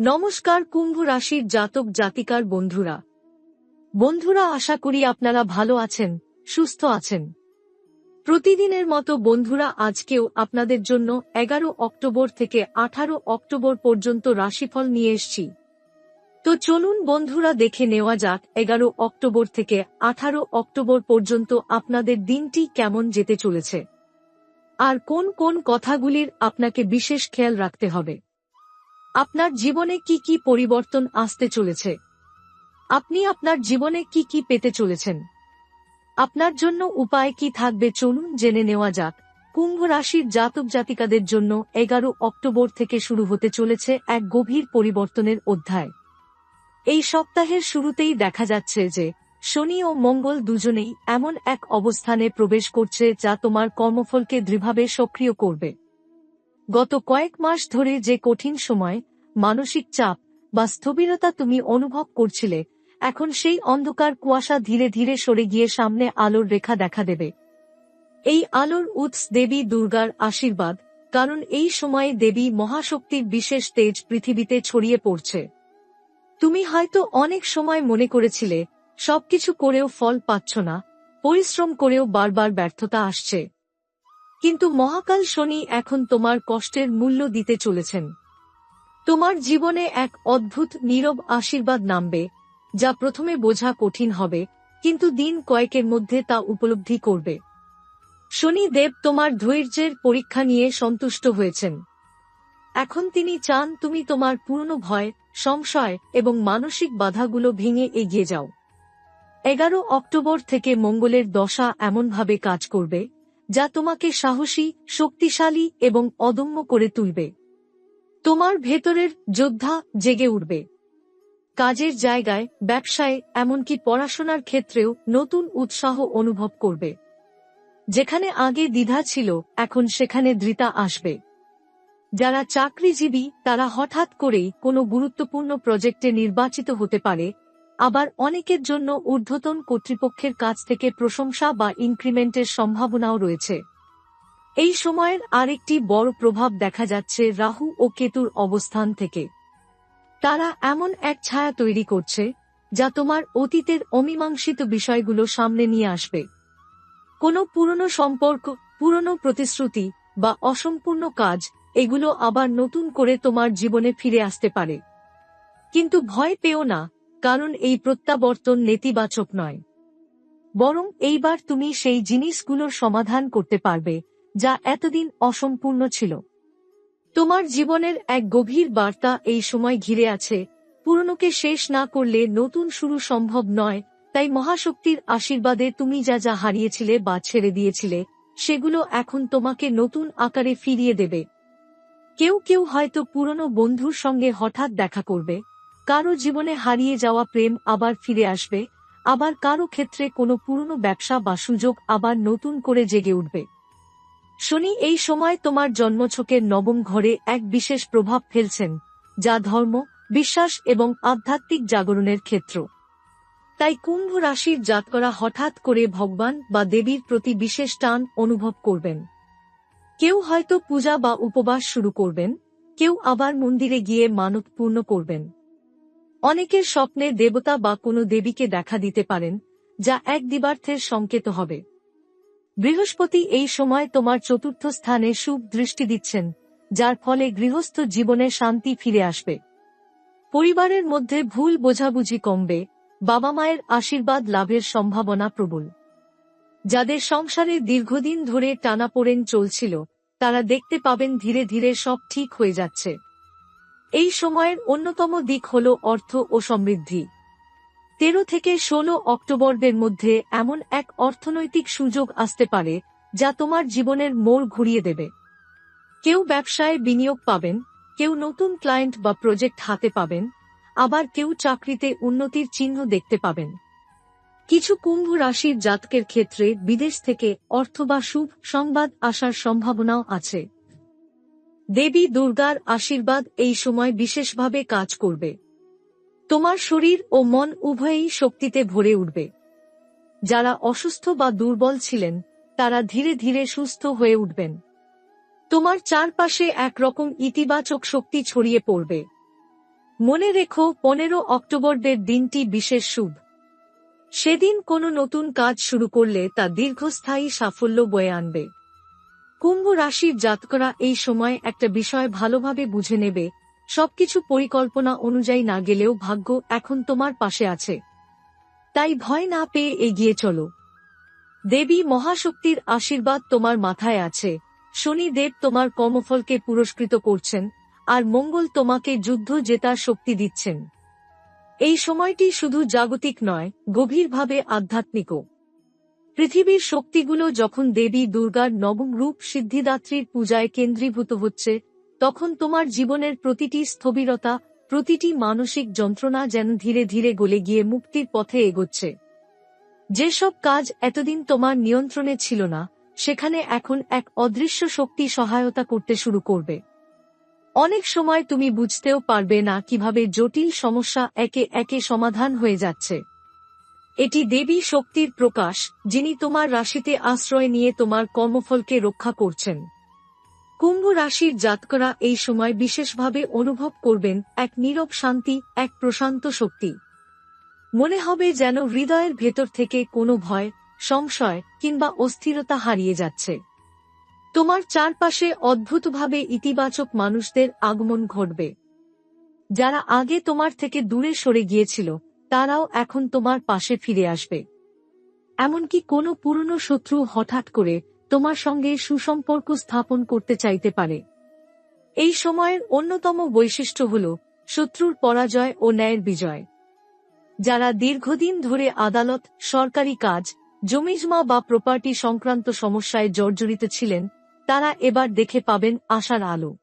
নমস্কার কুম্ভ রাশির জাতক জাতিকার বন্ধুরা। বন্ধুরা, আশা করি আপনারা ভালো আছেন, সুস্থ আছেন। প্রতিদিনের মতো বন্ধুরা, আজকেও আপনাদের জন্য এগারো অক্টোবর থেকে আঠারো অক্টোবর পর্যন্ত রাশিফল নিয়ে এসছি। তো চলুন বন্ধুরা, দেখে নেওয়া যাক এগারো অক্টোবর থেকে আঠারো অক্টোবর পর্যন্ত আপনাদের দিনটি কেমন যেতে চলেছে। আর কোন কোন কথাগুলির আপনাকে বিশেষ খেয়াল রাখতে হবে। আপনার জীবনে কি কি পরিবর্তন আসতে চলেছে? আপনি আপনার জীবনে কি কি পেতে চলেছেন? আপনার জন্য উপায় কি থাকবে চলুন জেনে নেওয়া যাক। কুম্ভ রাশির জাতক জাতিকাদের জন্য এগারো অক্টোবর থেকে শুরু হতে চলেছে এক গভীর পরিবর্তনের অধ্যায়। এই সপ্তাহের শুরুতেই দেখা যাচ্ছে যে, শনি ও মঙ্গল দুজনেই এমন এক অবস্থানে প্রবেশ করছে যা তোমার কর্মফলকে দৃঢ়ভাবে সক্রিয় করবে। গত কয়েক মাস ধরে যে কঠিন সময়, মানসিক চাপ বা স্থবিরতা তুমি অনুভব করছিলে, এখন সেই অন্ধকার কুয়াশা ধীরে ধীরে সরে গিয়ে সামনে আলোর রেখা দেখা দেবে। এই আলোর উৎস দেবী দুর্গার আশীর্বাদ, কারণ এই সময়ে দেবী মহাশক্তির বিশেষ তেজ পৃথিবীতে ছড়িয়ে পড়ছে। তুমি হয়তো অনেক সময় মনে করেছিলে, সবকিছু করেও ফল পাচ্ছ না, পরিশ্রম করেও বারবার ব্যর্থতা আসছে। কিন্তু মহাকাল শনি এখন তোমার কষ্টের মূল্য দিতে চলেছেন। তোমার জীবনে এক অদ্ভুত, নীরব আশীর্বাদ নামবে, যা প্রথমে বোঝা কঠিন হবে, কিন্তু দিন কয়েকের মধ্যে তা উপলব্ধি করবে। শনি দেব তোমার ধৈর্যের পরীক্ষা নিয়ে সন্তুষ্ট হয়েছেন। এখন তিনি চান তুমি তোমার পূর্ণ ভয়, সংশয় এবং মানসিক বাধাগুলো ভেঙে এগিয়ে যাও। এগারো অক্টোবর থেকে মঙ্গলের দশা এমনভাবে কাজ করবে যা তোমাকে সাহসী, শক্তিশালী এবং অদম্য করে তুলবে। তোমার ভেতরের যোদ্ধা জেগে উঠবে। কাজের জায়গায়, ব্যবসায়, এমনকি পড়াশোনার ক্ষেত্রেও নতুন উৎসাহ অনুভব করবে। যেখানে আগে দ্বিধা ছিল, এখন সেখানে দৃতা আসবে। যারা চাকরিজীবী, তারা হঠাৎ করেই কোনো গুরুত্বপূর্ণ প্রজেক্টে নির্বাচিত হতে পারে আবার অনেকের জন্য ঊর্ধ্বতন কর্তৃপক্ষের কাছ থেকে প্রশংসা বা ইনক্রিমেন্টের সম্ভাবনাও রয়েছে। এই সময়ের আরেকটি বড় প্রভাব দেখা যাচ্ছে রাহু ও কেতুর অবস্থান থেকে। তারা এমন এক ছায়া তৈরি করছে, যা তোমার অতীতের অমীমাংসিত বিষয়গুলো সামনে নিয়ে আসবে। কোনো পুরনো সম্পর্ক, পুরনো প্রতিশ্রুতি বা অসম্পূর্ণ কাজ, এগুলো আবার নতুন করে তোমার জীবনে ফিরে আসতে পারে। কিন্তু ভয় পেও না কারণ এই প্রত্যাবর্তন নেতিবাচক নয়। বরং এইবার তুমি সেই জিনিসগুলোর সমাধান করতে পারবে, যা এতদিন অসম্পূর্ণ ছিল। তোমার জীবনের এক গভীর বার্তা এই সময় ঘিরে আছে, পুরনোকে শেষ না করলে নতুন শুরু সম্ভব নয়, তাই মহাশক্তির আশীর্বাদে তুমি যা যা হারিয়েছিলে বা ছেড়ে দিয়েছিলে, সেগুলো এখন তোমাকে নতুন আকারে ফিরিয়ে দেবে। কেউ কেউ হয়তো পুরনো বন্ধুর সঙ্গে হঠাৎ দেখা করবে। কারও জীবনে হারিয়ে যাওয়া প্রেম আবার ফিরে আসবে, আবার কারও ক্ষেত্রে কোনো পুরনো ব্যবসা বা সুযোগ আবার নতুন করে জেগে উঠবে। শনি, এই সময় তোমার জন্মছকের নবম ঘরে এক বিশেষ প্রভাব ফেলছেন, যা ধর্ম, বিশ্বাস এবং আধ্যাত্মিক জাগরণের ক্ষেত্র। তাই কুম্ভ রাশির জাতকরা হঠাৎ করে ভগবান বা দেবীর প্রতি বিশেষ টান অনুভব করবেন। কেউ হয়তো পূজা বা উপবাস শুরু করবেন, কেউ আবার মন্দিরে গিয়ে মানত পূর্ণ করবেন। অনেকের স্বপ্নে দেবতা বা কোনো দেবীকে দেখা দিতে পারেন, যা এক দিবার্থের সংকেত হবে। বৃহস্পতি এই সময় তোমার চতুর্থ স্থানে শুভ দৃষ্টি দিচ্ছেন, যার ফলে গৃহস্থ জীবনে শান্তি ফিরে আসবে। পরিবারের মধ্যে ভুল বোঝাবুঝি কমবে, বাবা মায়ের আশীর্বাদ লাভের সম্ভাবনা প্রবল। যাদের সংসারে দীর্ঘদিন ধরে টানাপোড়েন চলছিল, তারা দেখতে পাবেন ধীরে ধীরে সব ঠিক হয়ে যাচ্ছে। এই সময়ের অন্যতম দিক হল অর্থ ও সমৃদ্ধি। তেরো থেকে ষোলো অক্টোবরদের মধ্যে এমন এক অর্থনৈতিক সুযোগ আসতে পারে যা তোমার জীবনের মোড় ঘুরিয়ে দেবে। কেউ ব্যবসায় বিনিয়োগ পাবেন, কেউ নতুন ক্লায়েন্ট বা প্রজেক্ট হাতে পাবেন, আবার কেউ চাকরিতে উন্নতির চিহ্ন দেখতে পাবেন। কিছু কুম্ভ রাশির জাতকের ক্ষেত্রে বিদেশ থেকে অর্থ বা শুভ সংবাদ আসার সম্ভাবনাও আছে। দেবী দুর্গার আশীর্বাদ এই সময় বিশেষভাবে কাজ করবে। তোমার শরীর ও মন উভয়ই শক্তিতে ভরে উঠবে। যারা অসুস্থ বা দুর্বল ছিলেন, তারা ধীরে ধীরে সুস্থ হয়ে উঠবেন। তোমার চারপাশে একরকম ইতিবাচক শক্তি ছড়িয়ে পড়বে। মনে রেখো, পনেরো অক্টোবরদের দিনটি বিশেষ শুভ। সেদিন কোনো নতুন কাজ শুরু করলে তা দীর্ঘস্থায়ী সাফল্য বয়ে আনবে। কুম্ভ রাশির জাতকরা এই সময় একটা বিষয় ভালোভাবে বুঝে নেবে। সবকিছু পরিকল্পনা অনুযায়ী না গেলেও ভাগ্য এখন তোমার পাশে আছে। তাই ভয় না পেয়ে এগিয়ে চলো। দেবী মহাশক্তির আশীর্বাদ তোমার মাথায় আছে। শনি দেব তোমার কর্মফলকে পুরস্কৃত করছেন, আর মঙ্গল তোমাকে যুদ্ধ জেতার শক্তি দিচ্ছেন। এই সময়টি শুধু জাগতিক নয়, গভীরভাবে আধ্যাত্মিকও। পৃথিবীর শক্তিগুলো যখন দেবী দুর্গার নবম রূপ সিদ্ধিদাত্রীর পূজায় কেন্দ্রীভূত হচ্ছে, তখন তোমার জীবনের প্রতিটি স্থবিরতা, প্রতিটি মানসিক যন্ত্রণা যেন ধীরে ধীরে গলে গিয়ে মুক্তির পথে এগোচ্ছে। যেসব কাজ এতদিন তোমার নিয়ন্ত্রণে ছিল না, সেখানে এখন এক অদৃশ্য শক্তি সহায়তা করতে শুরু করবে। অনেক সময় তুমি বুঝতেও পারবে না কীভাবে জটিল সমস্যা একে একে সমাধান হয়ে যাচ্ছে। এটি দেবী শক্তির প্রকাশ, যিনি তোমার রাশিতে আশ্রয় নিয়ে তোমার কর্মফলকে রক্ষা করছেন। কুম্ভ রাশির জাতকরা এই সময় বিশেষভাবে অনুভব করবেন এক নীরব শান্তি, এক প্রশান্ত শক্তি। মনে হবে যেন হৃদয়ের ভেতর থেকে কোনো ভয়, সংশয় কিংবা অস্থিরতা হারিয়ে যাচ্ছে। তোমার চারপাশে অদ্ভুতভাবে ইতিবাচক মানুষদের আগমন ঘটবে। যারা আগে তোমার থেকে দূরে সরে গিয়েছিল তারাও এখন তোমার পাশে ফিরে আসবে। এমনকি কোনো পুরনো শত্রু হঠাৎ করে তোমার সঙ্গে সুসম্পর্ক স্থাপন করতে চাইতে পারে। এই সময়ের অন্যতম বৈশিষ্ট্য হল শত্রুর পরাজয় ও ন্যায়ের বিজয়। যারা দীর্ঘদিন ধরে আদালত, সরকারি কাজ, জমিজমা বা প্রপার্টি সংক্রান্ত সমস্যায় জর্জরিত ছিলেন, তারা এবার দেখে পাবেন আশার আলো।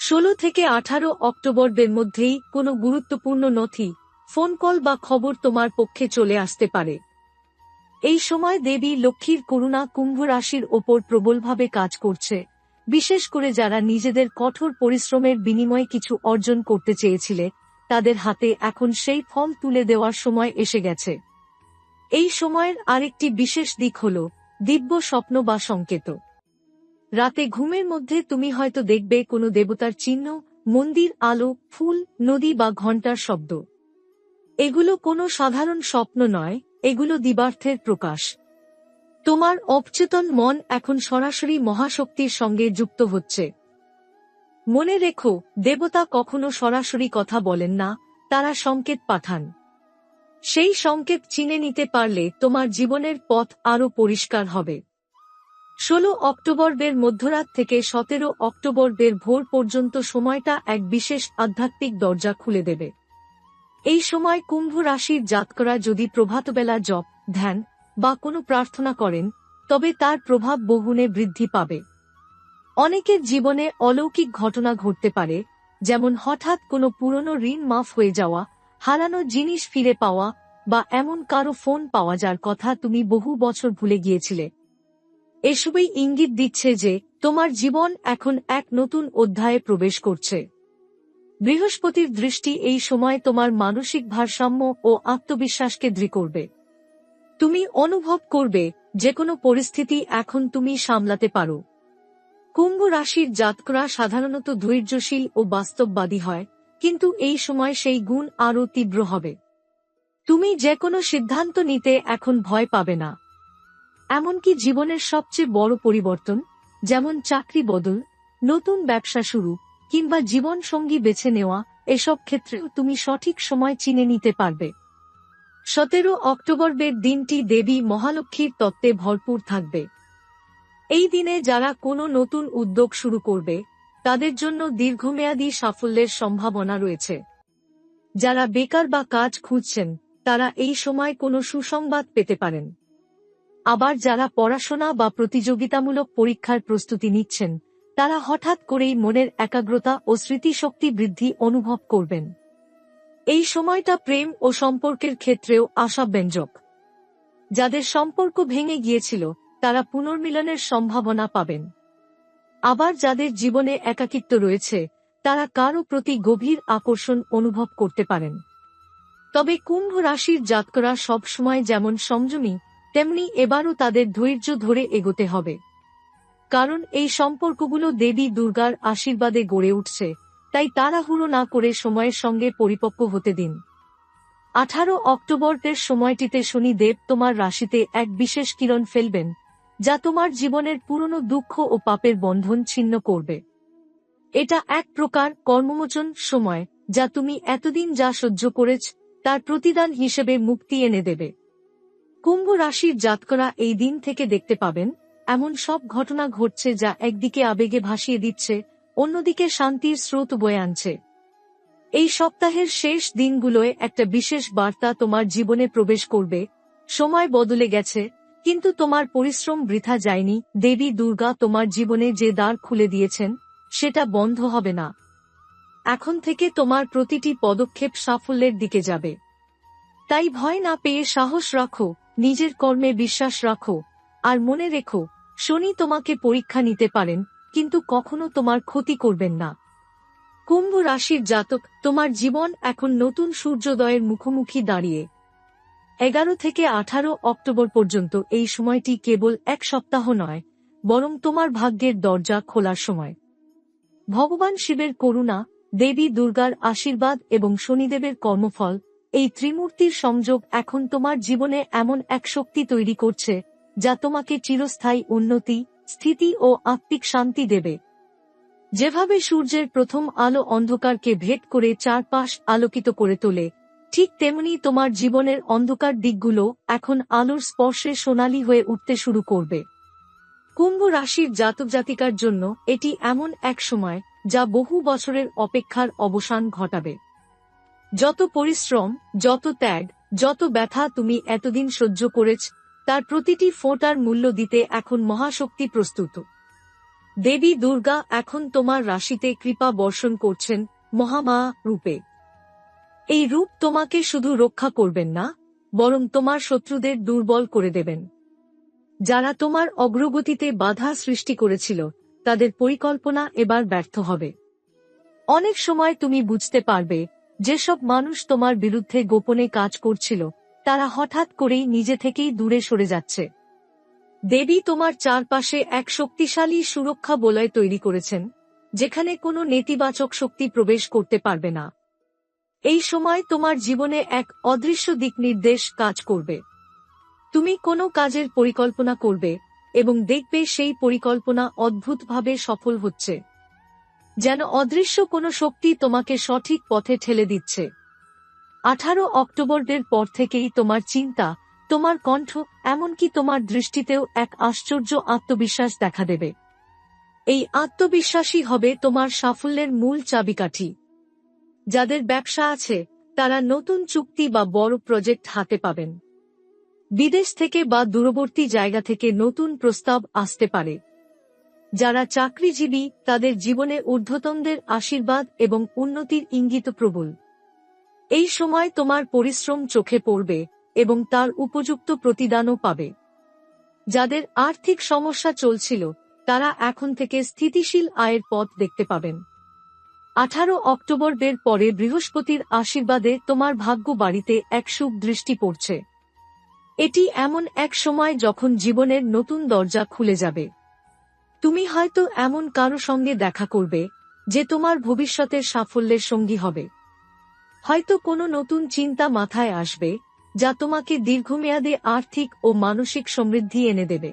ষোলো থেকে আঠারো অক্টোবরদের মধ্যেই কোনো গুরুত্বপূর্ণ নথি ফোন কল বা খবর তোমার পক্ষে চলে আসতে পারে। এই সময় দেবী লক্ষ্মীর করুণা কুম্ভ রাশির ওপর প্রবলভাবে কাজ করছে। বিশেষ করে যারা নিজেদের কঠোর পরিশ্রমের বিনিময়ে কিছু অর্জন করতে চেয়েছিলে, তাদের হাতে এখন সেই ফল তুলে দেওয়ার সময় এসে গেছে। এই সময়ের আরেকটি বিশেষ দিক হল, দিব্য স্বপ্ন বা সংকেত। রাতে ঘুমের মধ্যে তুমি হয়তো দেখবে কোনো দেবতার চিহ্ন, মন্দির, আলো, ফুল, নদী বা ঘণ্টার শব্দ। এগুলো কোনো সাধারণ স্বপ্ন নয়, এগুলো দিবার্থের প্রকাশ। তোমার অবচেতন মন এখন সরাসরি মহাশক্তির সঙ্গে যুক্ত হচ্ছে। মনে রেখো, দেবতা কখনো সরাসরি কথা বলেন না, তারা সংকেত পাঠান। সেই সংকেত চিনে নিতে পারলে তোমার জীবনের পথ আরও পরিষ্কার হবে। ষোলো অক্টোবরদের মধ্যরাত থেকে সতেরো অক্টোবরদের ভোর পর্যন্ত সময়টা এক বিশেষ আধ্যাত্মিক দরজা খুলে দেবে। এই সময় কুম্ভ রাশির জাতকরা যদি প্রভাতবেলা জপ, ধ্যান বা কোনো প্রার্থনা করেন, তবে তার প্রভাব বহুনে বৃদ্ধি পাবে। অনেকের জীবনে অলৌকিক ঘটনা ঘটতে পারে, যেমন হঠাৎ কোনো পুরনো ঋণ মাফ হয়ে যাওয়া, হারানো জিনিস ফিরে পাওয়া বা এমন কারও ফোন পাওয়া যার কথা তুমি বহু বছর ভুলে গিয়েছিলে। এসবই ইঙ্গিত দিচ্ছে যে তোমার জীবন এখন এক নতুন অধ্যায়ে প্রবেশ করছে। বৃহস্পতির দৃষ্টি এই সময় তোমার মানসিক ভারসাম্য ও আত্মবিশ্বাসকে দৃঢ় করবে। তুমি অনুভব করবে যে কোনো পরিস্থিতি এখন তুমি সামলাতে পারো। কুম্ভ রাশির জাতকরা সাধারণত ধৈর্যশীল ও বাস্তববাদী হয়, কিন্তু এই সময় সেই গুণ আরও তীব্র হবে। তুমি যে কোনো সিদ্ধান্ত নিতে এখন ভয় পাবে না। এমনকি জীবনের সবচেয়ে বড় পরিবর্তন, যেমন চাকরি বদল, নতুন ব্যবসা শুরু কিংবা জীবন সঙ্গী বেছে নেওয়া, এসব ক্ষেত্রেও তুমি সঠিক সময় চিনে নিতে পারবে। সতেরো অক্টোবরের দিনটি দেবী মহালক্ষ্মীর তত্ত্বে ভরপুর থাকবে। এই দিনে যারা কোনো নতুন উদ্যোগ শুরু করবে, তাদের জন্য দীর্ঘমেয়াদী সাফল্যের সম্ভাবনা রয়েছে। যারা বেকার বা কাজ খুঁজছেন, তারা এই সময় কোনো সুসংবাদ পেতে পারেন। আবার যারা পড়াশোনা বা প্রতিযোগিতামূলক পরীক্ষার প্রস্তুতি নিচ্ছেন তারা হঠাৎ করেই মনের একাগ্রতা ও স্মৃতিশক্তি বৃদ্ধি অনুভব করবেন। এই সময়টা প্রেম ও সম্পর্কের ক্ষেত্রেও আশাব্যঞ্জক। যাদের সম্পর্ক ভেঙে গিয়েছিল, তারা পুনর্মিলনের সম্ভাবনা পাবেন। আবার যাদের জীবনে একাকিত্ব রয়েছে, তারা কারও প্রতি গভীর আকর্ষণ অনুভব করতে পারেন। তবে কুম্ভ রাশির জাতকরা সবসময় যেমন সংযমী, তেমনি এবারও তাদের ধৈর্য ধরে এগোতে হবে। কারণ এই সম্পর্কগুলো দেবী দুর্গার আশীর্বাদে গড়ে উঠছে, তাই তাড়াহুড়ো না করে সময়ের সঙ্গে পরিপক্ক হতে দিন। আঠারো অক্টোবরের সময়টিতে শনিদেব তোমার রাশিতে এক বিশেষ কিরণ ফেলবেন, যা তোমার জীবনের পুরনো দুঃখ ও পাপের বন্ধন ছিন্ন করবে। এটা এক প্রকার কর্মমোচন সময়, যা তুমি এতদিন যা সহ্য করেছ, তার প্রতিদান হিসেবে মুক্তি এনে দেবে। কুম্ভ রাশির জাতকরা এই দিন থেকে দেখতে পাবেন এমন সব ঘটনা ঘটছে যা একদিকে আবেগে ভাসিয়ে দিচ্ছে, অন্যদিকে শান্তির স্রোত বয়ে আনছে। এই সপ্তাহের শেষ দিনগুলোয় একটা বিশেষ বার্তা তোমার জীবনে প্রবেশ করবে। সময় বদলে গেছে, কিন্তু তোমার পরিশ্রম বৃথা যায়নি। দেবী দুর্গা তোমার জীবনে যে দ্বার খুলে দিয়েছেন, সেটা বন্ধ হবে না। এখন থেকে তোমার প্রতিটি পদক্ষেপ সাফল্যের দিকে যাবে। তাই ভয় না পেয়ে সাহস রাখো, নিজের কর্মে বিশ্বাস রাখো, আর মনে রেখো শনি তোমাকে পরীক্ষা নিতে পারেন, কিন্তু কখনো তোমার ক্ষতি করবেন না। কুম্ভ রাশির জাতক, তোমার জীবন এখন নতুন সূর্যোদয়ের মুখোমুখি দাঁড়িয়ে। এগারো থেকে আঠারো অক্টোবর পর্যন্ত এই সময়টি কেবল এক সপ্তাহ নয়, বরং তোমার ভাগ্যের দরজা খোলার সময়। ভগবান শিবের করুণা, দেবী দুর্গার আশীর্বাদ এবং শনিদেবের কর্মফল, এই ত্রিমূর্তির সংযোগ এখন তোমার জীবনে এমন এক শক্তি তৈরি করছে যা তোমাকে চিরস্থায়ী উন্নতি, স্থিতি ও আত্মিক শান্তি দেবে। যেভাবে সূর্যের প্রথম আলো অন্ধকারকে ভেদ করে চারপাশ আলোকিত করে তোলে, ঠিক তেমনি তোমার জীবনের অন্ধকার দিকগুলো এখন আলোর স্পর্শে সোনালী হয়ে উঠতে শুরু করবে। কুম্ভ রাশির জাতক জাতিকার জন্য এটি এমন এক সময় যা বহু বছরের অপেক্ষার অবসান ঘটাবে। যত পরিশ্রম, যত ত্যাগ, যত ব্যথা তুমি এতদিন সহ্য করেছ তার প্রতিটি ফোঁটার মূল্য দিতে এখন মহাশক্তি প্রস্তুত। দেবী দুর্গা এখন তোমার রাশিতে কৃপা বর্ষণ করছেন, মহামা রূপে। এই রূপ তোমাকে শুধু রক্ষা করবেন না, বরং তোমার শত্রুদের দুর্বল করে দেবেন। যারা তোমার অগ্রগতিতে বাধা সৃষ্টি করেছিল, তাদের পরিকল্পনা এবার ব্যর্থ হবে। অনেক সময় তুমি বুঝতে পারবে, যেসব মানুষ তোমার বিরুদ্ধে গোপনে কাজ করছিল তারা হঠাৎ করেই নিজে থেকেই দূরে সরে যাচ্ছে। দেবী তোমার চারপাশে এক শক্তিশালী সুরক্ষা বলয় তৈরি করেছেন, যেখানে কোনো নেতিবাচক শক্তি প্রবেশ করতে পারবে না। এই সময় তোমার জীবনে এক অদৃশ্য দিক নির্দেশ কাজ করবে। তুমি কোনো কাজের পরিকল্পনা করবে এবং দেখবে সেই পরিকল্পনা অদ্ভুতভাবে সফল হচ্ছে, যেন অদৃশ্য কোনো শক্তি তোমাকে সঠিক পথে ঠেলে দিচ্ছে। আঠারো অক্টোবরের পর থেকেই তোমার চিন্তা, তোমার কণ্ঠ, এমনকি তোমার দৃষ্টিতেও এক আশ্চর্য আত্মবিশ্বাস দেখা দেবে। এই আত্মবিশ্বাসী হবে তোমার সাফল্যের মূল চাবিকাঠি। যাদের ব্যবসা আছে, তারা নতুন চুক্তি বা বড় প্রজেক্ট হাতে পাবেন। বিদেশ থেকে বা দূরবর্তী জায়গা থেকে নতুন প্রস্তাব আসতে পারে। যারা চাকরিজীবী, তাদের জীবনে ঊর্ধ্বতনদের আশীর্বাদ এবং উন্নতির ইঙ্গিত প্রবল এই সময় তোমার পরিশ্রম চোখে পড়বে এবং তার উপযুক্ত প্রতিদানও পাবে। যাদের আর্থিক সমস্যা চলছিল, তারা এখন থেকে স্থিতিশীল আয়ের পথ দেখতে পাবেন। আঠারো অক্টোবর বের পরে বৃহস্পতির আশীর্বাদে তোমার ভাগ্য বাড়িতে এক সুখ দৃষ্টি পড়ছে। এটি এমন এক সময় যখন জীবনের নতুন দরজা খুলে যাবে। তুমি হয়তো এমন কারও সঙ্গে দেখা করবে, যে তোমার ভবিষ্যতের সাফল্যের সঙ্গী হবে। হয়তো কোনো নতুন চিন্তা মাথায় আসবে, যা তোমাকে দীর্ঘমেয়াদে আর্থিক ও মানসিক সমৃদ্ধি এনে দেবে।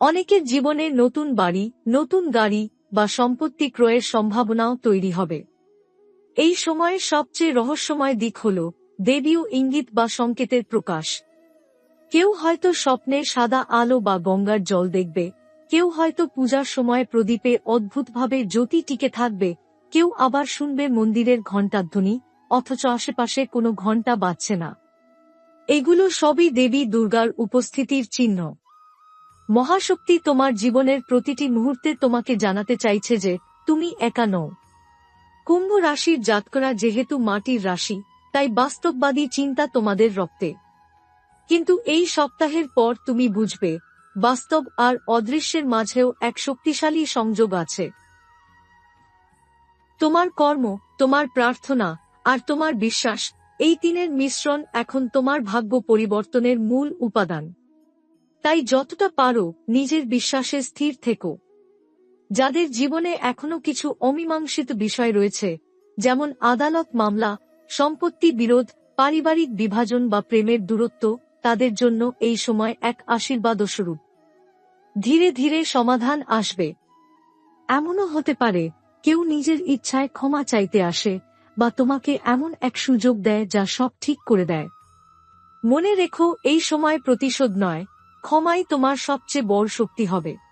অনেকের জীবনে নতুন বাড়ি, নতুন গাড়ি বা সম্পত্তি ক্রয়ের সম্ভাবনাও তৈরি হবে। এই সময়ের সবচেয়ে রহস্যময় দিক হল দেবীয় ইঙ্গিত বা সংকেতের প্রকাশ। কেউ হয়তো স্বপ্নে সাদা আলো বা গঙ্গার জল দেখবে, কেউ হয়তো পূজার সময় প্রদীপে অদ্ভুতভাবে জ্যোতি টিকে থাকবে, কেউ আবার শুনবে মন্দিরের ঘণ্টাধ্বনি অথচ আশেপাশে কোনো ঘণ্টা বাজছে না। এগুলো সবই দেবী দুর্গার উপস্থিতির চিহ্ন। মহাশক্তি তোমার জীবনের প্রতিটি মুহূর্তে তোমাকে জানাতে চাইছে যে, তুমি একা নও। কুম্ভ রাশির জাতকরা যেহেতু মাটির রাশি, তাই বাস্তববাদী চিন্তা তোমাদের রক্তে। কিন্তু এই সপ্তাহের পর তুমি বুঝবে, বাস্তব আর অদৃশ্যের মাঝেও এক শক্তিশালী সংযোগ আছে। তোমার কর্ম, তোমার প্রার্থনা আর তোমার বিশ্বাস, এই তিনের মিশ্রণ এখন তোমার ভাগ্য পরিবর্তনের মূল উপাদান। তাই যতটা পারো, নিজের বিশ্বাসে স্থির থেকো। যাদের জীবনে এখনও কিছু অমীমাংসিত বিষয় রয়েছে, যেমন আদালত মামলা, সম্পত্তি বিরোধ, পারিবারিক বিভাজন বা প্রেমের দূরত্ব, তাদের জন্য এই সময় এক আশীর্বাদস্বরূপ। ধীরে ধীরে সমাধান আসবে। এমনও হতে পারে, কেউ নিজের ইচ্ছায় ক্ষমা চাইতে আসে বা তোমাকে এমন এক সুযোগ দেয় যা সব ঠিক করে দেয়। মনে রেখো, এই সময় প্রতিশোধ নয়, ক্ষমাই তোমার সবচেয়ে বড় শক্তি হবে।